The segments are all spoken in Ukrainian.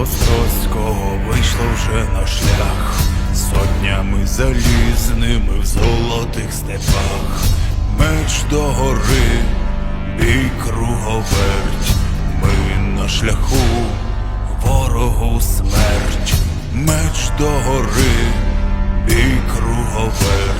Острозького вийшло вже на шлях, сотнями залізними в золотих степах, меч до гори, бій круговерть, ми на шляху, ворогу смерть, меч до гори, бій круговерть,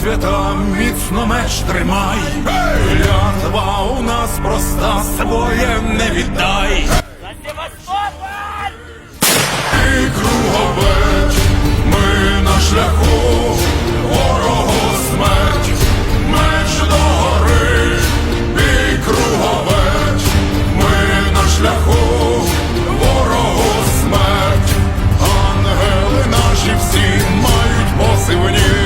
свята, міцно меч тримай. Клятва у нас проста, своє не віддай. І круговерть, ми на шляху, ворогу смерть, меч до гори, і круговерть, ми на шляху, ворогу смерть, ангели наші всі мають посивні.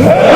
Yeah!